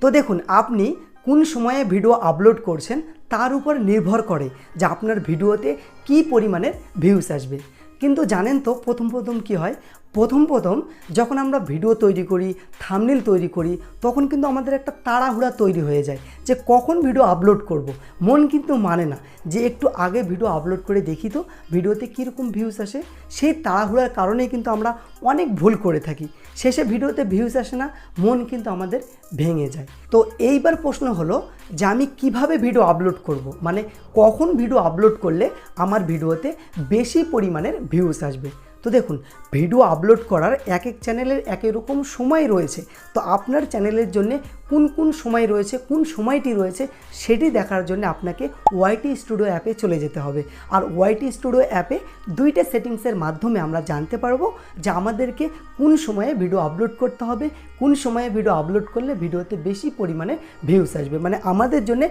তো দেখুন, আপনি কোন সময়ে ভিডিও আপলোড করছেন তার উপর নির্ভর করে যে আপনার ভিডিওতে কী পরিমাণের ভিউস আসবে। কিন্তু জানেন তো প্রথম প্রথম কি হয়? প্রথম প্রথম যখন আমরা ভিডিও তৈরি করি থামনেল তৈরি করি, তখন কিন্তু আমাদের একটা তাড়াহুড়া তৈরি হয়ে যায় যে কখন ভিডিও আপলোড করব। মন কিন্তু মানে না যে একটু আগে ভিডিও আপলোড করে দেখি তো ভিডিওতে কীরকম ভিউজ আসে, সেই তাড়াহুড়ার কারণেই কিন্তু আমরা অনেক ভুল করে থাকি শেষে ভিডিওতে ভিউজ আসে না, মন কিন্তু আমাদের ভেঙে যায় তো এইবার প্রশ্ন হলো যে আমি কীভাবে ভিডিও আপলোড করব। মানে কখন ভিডিও আপলোড করলে আমার ভিডিওতে বেশি পরিমাণের ভিউজ আসবে তো দেখুন ভিডিও আপলোড করার এক এক চ্যানেলের এক এক রকম সময় রয়েছে। তো আপনার চ্যানেলের জন্য কোন কোন সময় রয়েছে, কোন সময়টি রয়েছে, সেটি দেখার জন্য আপনাকে ওয়াইটি স্টুডিও অ্যাপে চলে যেতে হবে। আর ওয়াইটি স্টুডিও অ্যাপে দুইটা সেটিংসের মাধ্যমে আমরা জানতে পারব যে আমাদেরকে কোন সময়ে ভিডিও আপলোড করতে হবে, কোন সময়ে ভিডিও আপলোড করলে ভিডিওতে বেশি পরিমাণে ভিউস আসবে। মানে আমাদের জন্য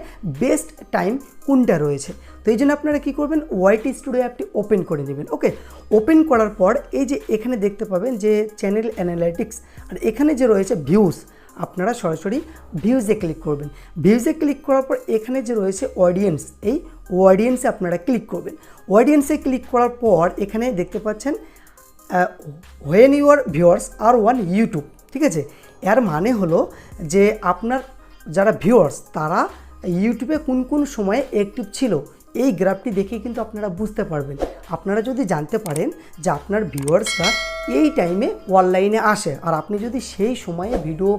বেস্ট টাইম কোনটা রয়েছে। তো এই জন্য আপনারা কী করবেন ওয়াইটি স্টুডিও অ্যাপটি ওপেন করে নেবেন। ওকে ওপেন করার পর এই যে এখানে দেখতে পাবেন যে চ্যানেল অ্যানালাইটিক্স আর এখানে যে রয়েছে ভিউস আপনারা সরাসরি ভিউজে ক্লিক করবেন। ভিউজে ক্লিক করার পর এখানে যে রয়েছে অডিয়েন্স এই অডিয়েন্সে আপনারা ক্লিক করবেন। অডিয়েন্সে ক্লিক করার পর এখানে দেখতে পাচ্ছেন when your viewers are on YouTube ঠিক আছে? এর মানে হলো যে আপনার যারা ভিউয়ার্স তারা ইউটিউবে কোন কোন সময়ে অ্যাক্টিভ ছিল? এই গ্রাফটি দেখে কিন্তু আপনারা বুঝতে পারবেন। আপনারা যদি জানতে পারেন যে আপনার ভিউয়ার্সরা এই টাইমে অনলাইনে আসে, আর আপনি যদি সেই সময়ে ভিডিও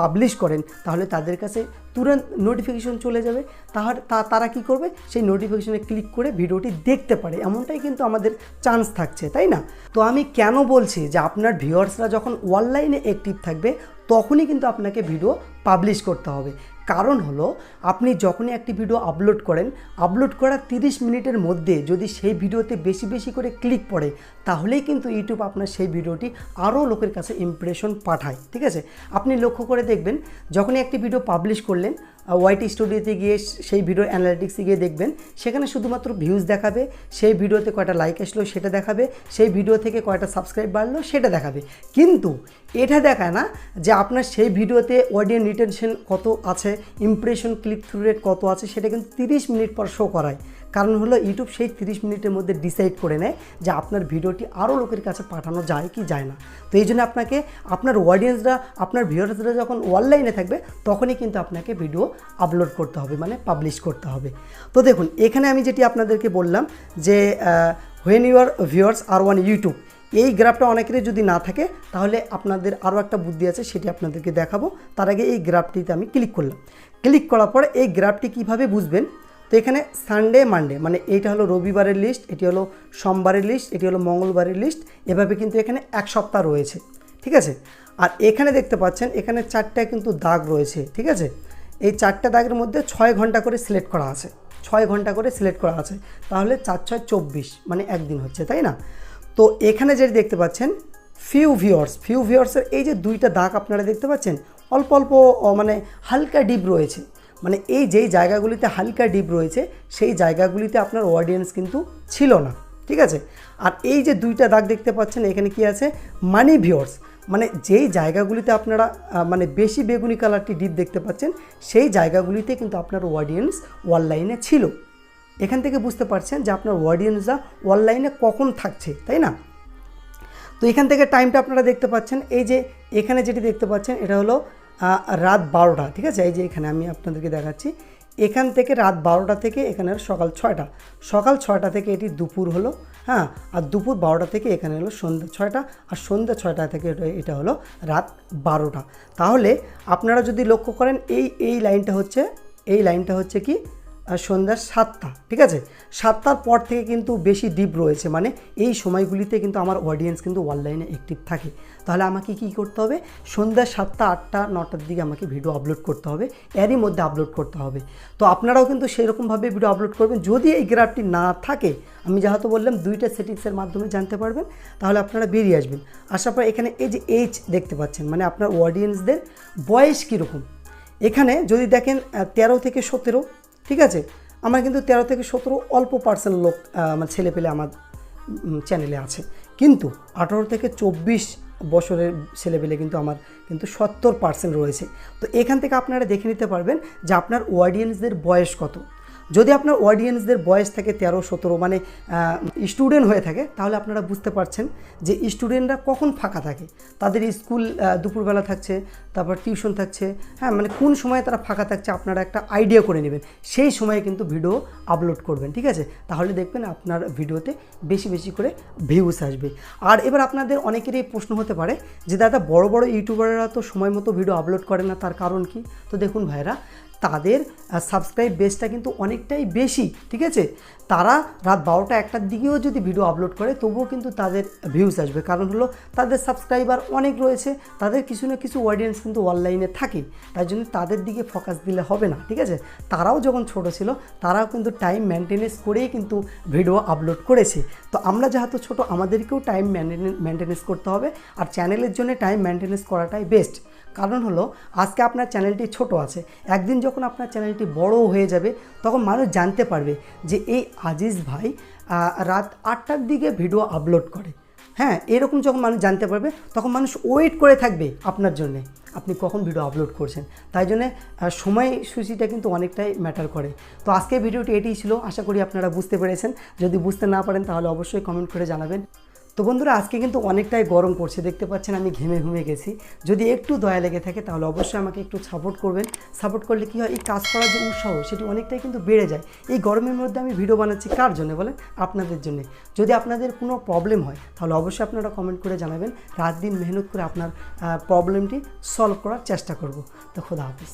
পাবলিশ করেন, তাহলে তাদের কাছে তুরন্ত নোটিফিকেশন চলে যাবে। তাহার তারা কি করবে? সেই নোটিফিকেশনে ক্লিক করে ভিডিওটি দেখতে পারে। এমনটাই কিন্তু আমাদের চান্স থাকছে, তাই না? তো আমি কেন বলছি যে আপনার ভিউয়ার্সরা যখন অনলাইনে অ্যাক্টিভ থাকবে, তখনই কিন্তু আপনাকে ভিডিও পাবলিশ করতে হবে। কারণ হলো, আপনি যখনই একটি ভিডিও আপলোড করেন আপলোড করার তিরিশ মিনিটের মধ্যে যদি সেই ভিডিওতে বেশি বেশি করে ক্লিক পড়ে, তাহলেই কিন্তু ইউটিউব আপনার সেই ভিডিওটি আরও লোকের কাছে ইমপ্রেশন পাঠায়, ঠিক আছে? আপনি লক্ষ্য করে দেখবেন, যখনই একটি ভিডিও পাবলিশ করলেন ওয়াইটি স্টুডিওতে গিয়ে সেই ভিডিও অ্যানালিটিক্সে গিয়ে দেখবেন। সেখানে শুধুমাত্র ভিউজ দেখাবে, সেই ভিডিওতে কয়টা লাইক আসলো সেটা দেখাবে, সেই ভিডিও থেকে কয়টা সাবস্ক্রাইব বাড়লো সেটা দেখাবে। কিন্তু এটা দেখায় না যে আপনার সেই ভিডিওতে অডিয়েন্স রিটেনশন কত আছে ইমপ্রেশন ক্লিক থ্রু রেট কত আছে, সেটা কিন্তু তিরিশ মিনিট পর শো করায়। কারণ হলো ইউটিউব সেই তিরিশ মিনিটের মধ্যে ডিসাইড করে নেয় যে আপনার ভিডিওটি আরও লোকের কাছে পাঠানো যায় কি যায় না। তো এই জন্য আপনাকে, আপনার অডিয়েন্সরা আপনার ভিউয়ার্সরা যখন অনলাইনে থাকবে, তখনই কিন্তু আপনাকে ভিডিও আপলোড করতে হবে মানে পাবলিশ করতে হবে। তো দেখুন, এখানে আমি যেটি আপনাদেরকে বললাম যে when your viewers are on YouTube এই গ্রাফটা অনেকেরই যদি না থাকে, তাহলে আপনাদের আরও একটা বুদ্ধি আছে, সেটি আপনাদেরকে দেখাবো। তার আগে এই গ্রাফটিতে আমি ক্লিক করলাম। ক্লিক করার পরে এই গ্রাফটি কীভাবে বুঝবেন? তো এখানে সানডে মানডে মানে এইটা হলো রবিবারের লিস্ট এটি হলো সোমবারের লিস্ট এটি হলো মঙ্গলবারের লিস্ট এভাবে কিন্তু এখানে এক সপ্তাহ রয়েছে, ঠিক আছে? আর এখানে দেখতে পাচ্ছেন, এখানে চারটা কিন্তু দাগ রয়েছে, ঠিক আছে? এই চারটা দাগের মধ্যে ছয় ঘণ্টা করে সিলেক্ট করা আছে, ছয় ঘণ্টা করে সিলেক্ট করা আছে, তাহলে চার ছয় চব্বিশ মানে একদিন হচ্ছে, তাই না? তো এখানে যেটি দেখতে পাচ্ছেন ফিউ ভিওর্স ফিউ ভিওর্সের এই যে দুইটা দাগ আপনারা দেখতে পাচ্ছেন, অল্প অল্প মানে হালকা ডিপ রয়েছে মানে এই যেই জায়গাগুলিতে হালকা ডিপ রয়েছে, সেই জায়গাগুলিতে আপনার অডিয়েন্স কিন্তু ছিল না, ঠিক আছে? আর এই যে দুইটা দাগ দেখতে পাচ্ছেন, এখানে কি আছে? মানি ভিওর্স মানে যেই জায়গাগুলিতে আপনারা মানে বেশি বেগুনি কালারটি ডিপ দেখতে পাচ্ছেন, সেই জায়গাগুলিতে কিন্তু আপনার অডিয়েন্স অনলাইনে ছিল। এখান থেকে বুঝতে পারছেন যে আপনার অডিয়েন্সরা অনলাইনে কখন থাকছে, তাই না? তো এখান থেকে টাইমটা আপনারা দেখতে পাচ্ছেন, এই যে এখানে যেটি দেখতে পাচ্ছেন, এটা হলো রাত বারোটা, ঠিক আছে? এই যে এখানে আমি আপনাদেরকে দেখাচ্ছি। এখান থেকে রাত বারোটা থেকে এখানে হলো সকাল ছয়টা। সকাল ছয়টা থেকে এটি দুপুর হলো হ্যাঁ? আর দুপুর বারোটা থেকে এখানে হলো সন্ধ্যা ছয়টা, আর সন্ধ্যা ছয়টা থেকে এটা- হলো রাত বারোটা। তাহলে আপনারা যদি লক্ষ্য করেন, এই এই লাইনটা হচ্ছে, এই লাইনটা হচ্ছে কি? আর সন্ধ্যা সাতটা, ঠিক আছে? সাতটার পর থেকে কিন্তু বেশি ডিপ রয়েছে। মানে এই সময়গুলিতে কিন্তু আমার অডিয়েন্স কিন্তু অনলাইনে অ্যাক্টিভ থাকে। তাহলে আমাকে কি করতে হবে? সন্ধ্যা সাতটা, আটটা, নটার দিকে আমাকে ভিডিও আপলোড করতে হবে। এরই মধ্যে আপলোড করতে হবে। তো আপনারাও কিন্তু সেরকমভাবে ভিডিও আপলোড করবেন। যদি এই গ্রাফটি না থাকে, আমি যেহেতু বললাম, দুইটা সেটিংসের মাধ্যমে জানতে পারবেন, তাহলে আপনারা বেরিয়ে আসবেন। আসার পর এখানে এই যে এইচ দেখতে পাচ্ছেন মানে আপনার অডিয়েন্সদের বয়স কীরকম? এখানে যদি দেখেন তেরো থেকে সতেরো ঠিক আছে? আমার কিন্তু তেরো থেকে সতেরো অল্প পার্সেন্ট লোক আমার ছেলে পেলে আমার চ্যানেলে আছে। কিন্তু আঠেরো থেকে চব্বিশ বছরের ছেলেপেলে কিন্তু আমার কিন্তু সত্তর পার্সেন্ট রয়েছে। তো এখান থেকে আপনারা দেখে নিতে পারবেন যে আপনার অডিয়েন্সদের বয়স কত। যদি আপনার অডিয়েন্সদের বয়স থাকে তেরো, সতেরো মানে স্টুডেন্ট হয়ে থাকে, তাহলে আপনারা বুঝতে পারছেন যে স্টুডেন্টরা কখন ফাঁকা থাকে। তাদের স্কুল দুপুরবেলা থাকছে, তারপর টিউশন থাকছে হ্যাঁ মানে কোন সময়ে তারা ফাঁকা থাকছে আপনারা একটা আইডিয়া করে নেবেন। সেই সময়ে কিন্তু ভিডিও আপলোড করবেন, ঠিক আছে? তাহলে দেখবেন আপনার ভিডিওতে বেশি বেশি করে ভিউস আসবে। আর এবার আপনাদের অনেকেরই প্রশ্ন হতে পারে যে, দাদা, বড় বড় ইউটিউবাররা তো সময় মতো ভিডিও আপলোড করে না, তার কারণ কি? তো দেখুন ভাইরা তাদের সাবস্ক্রাইব বেসটা কিন্তু অনেকটাই বেশি, ঠিক আছে? তারা রাত বারোটা একটার দিকেও যদি ভিডিও আপলোড করে, তবুও কিন্তু তাদের ভিউজ আসবে। কারণ হলো, তাদের সাবস্ক্রাইবার অনেক রয়েছে, তাদের কিছু না কিছু অডিয়েন্স কিন্তু অনলাইনে থাকে। তাই জন্য তাদের দিকে ফোকাস দিলে হবে না, ঠিক আছে? তারাও যখন ছোট ছিল, তারাও কিন্তু টাইম মেনটেনেন্স করেই কিন্তু ভিডিও আপলোড করেছে। তো আমরা যেহেতু ছোট, আমাদেরকেও টাইম মেনটেনেন্স করতে হবে। আর চ্যানেলের জন্য টাইম মেনটেনেন্স করাটাই বেস্ট কারণ হলো, আজকে আপনার চ্যানেলটি ছোট আছে, একদিন যখন আপনার চ্যানেলটি বড় হয়ে যাবে, তখন মানুষ জানতে পারবে যে এই আজিজ ভাই রাত আটটার দিকে ভিডিও আপলোড করে। হ্যাঁ এরকম যখন মানুষ জানতে পারবে, তখন মানুষ ওয়েট করে থাকবে আপনার জন্যে। আপনি কখন ভিডিও আপলোড করছেন? তাই জন্যে সময়সূচিটা কিন্তু অনেকটাই ম্যাটার করে। তো আজকের ভিডিওটি এটিই ছিল। আশা করি আপনারা বুঝতে পেরেছেন। যদি বুঝতে না পারেন, তাহলে অবশ্যই কমেন্ট করে জানাবেন। তো বন্ধুরা, আজকে কিন্তু অনেকটাই গরম পড়ছে। দেখতে পাচ্ছেন আমি ঘেমে ঘুমে গেছি। যদি একটু দয়া লেগে থাকে তাহলে অবশ্যই আমাকে একটু সাপোর্ট করবেন। সাপোর্ট করলে কী হয়, এই কাজ করার যে উৎসাহ, সেটি অনেকটাই কিন্তু বেড়ে যায়। এই গরমের মধ্যে আমি ভিডিও বানাচ্ছি কার জন্য বলেন? আপনাদের জন্য। যদি আপনাদের কোনো প্রবলেম হয়, তাহলে অবশ্যই আপনারা কমেন্ট করে জানাবেন। রাত দিন মেহনত করে আপনার প্রবলেমটি সলভ করার চেষ্টা করব। তো খোদা হাফিজ।